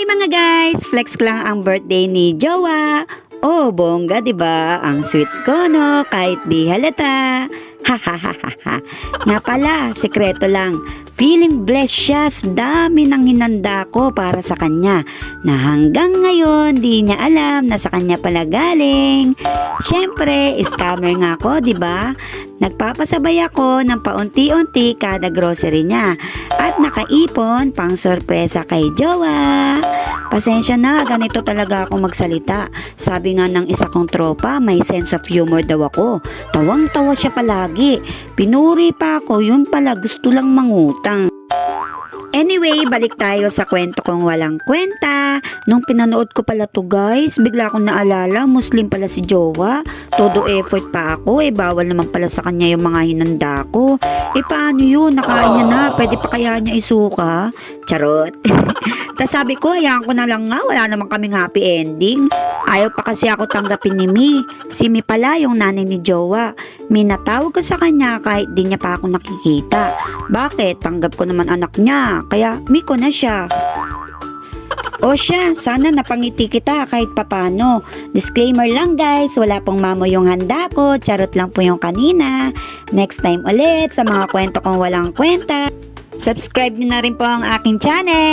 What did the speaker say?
Hi mga guys! Flex lang ang birthday ni Jowa. Oh, bongga, 'di ba? Ang sweet ko, no? Kahit di halata. Ha ha ha ha ha. Nga pala, sekreto lang. Feeling blessed siya sa dami ng hinanda ko para sa kanya na hanggang ngayon di niya alam na sa kanya pala galing. Siyempre, scammer nga ako, di ba? Nagpapasabay ako ng paunti-unti kada grocery niya at nakaipon pang sorpresa kay Jowa. Pasensya na, ganito talaga ako magsalita. Sabi nga ng isa kong tropa, may sense of humor daw ako. Tawang-tawa siya palagi. Pinuri pa ako, yun pala gusto lang mangutang. Anyway, balik tayo sa kwento kong walang kwenta. Nung pinanood ko pala to guys, bigla akong naalala, Muslim pala si Jowa. Todo effort pa ako, eh bawal naman pala sa kanya yung mga hinanda ko. Eh paano yun, nakain niya na, pwede pa kaya niya isuka? Charot. Tapos sabi ko, hayaan ko na lang nga, wala naman kaming happy ending. Ayaw pa kasi ako tanggapin ni Mi. Si Mi pala yung nanay ni Jowa. Mi ko sa kanya kahit di niya pa ako nakikita. Bakit? Tanggap ko naman anak niya. Kaya Mi ko na siya. O siya, sana napangiti kita kahit papano. Disclaimer lang guys, wala pong mamo yung handa ko, charot lang po yung kanina. Next time ulit sa mga kwento kong walang kwenta. Subscribe niyo na rin po ang aking channel.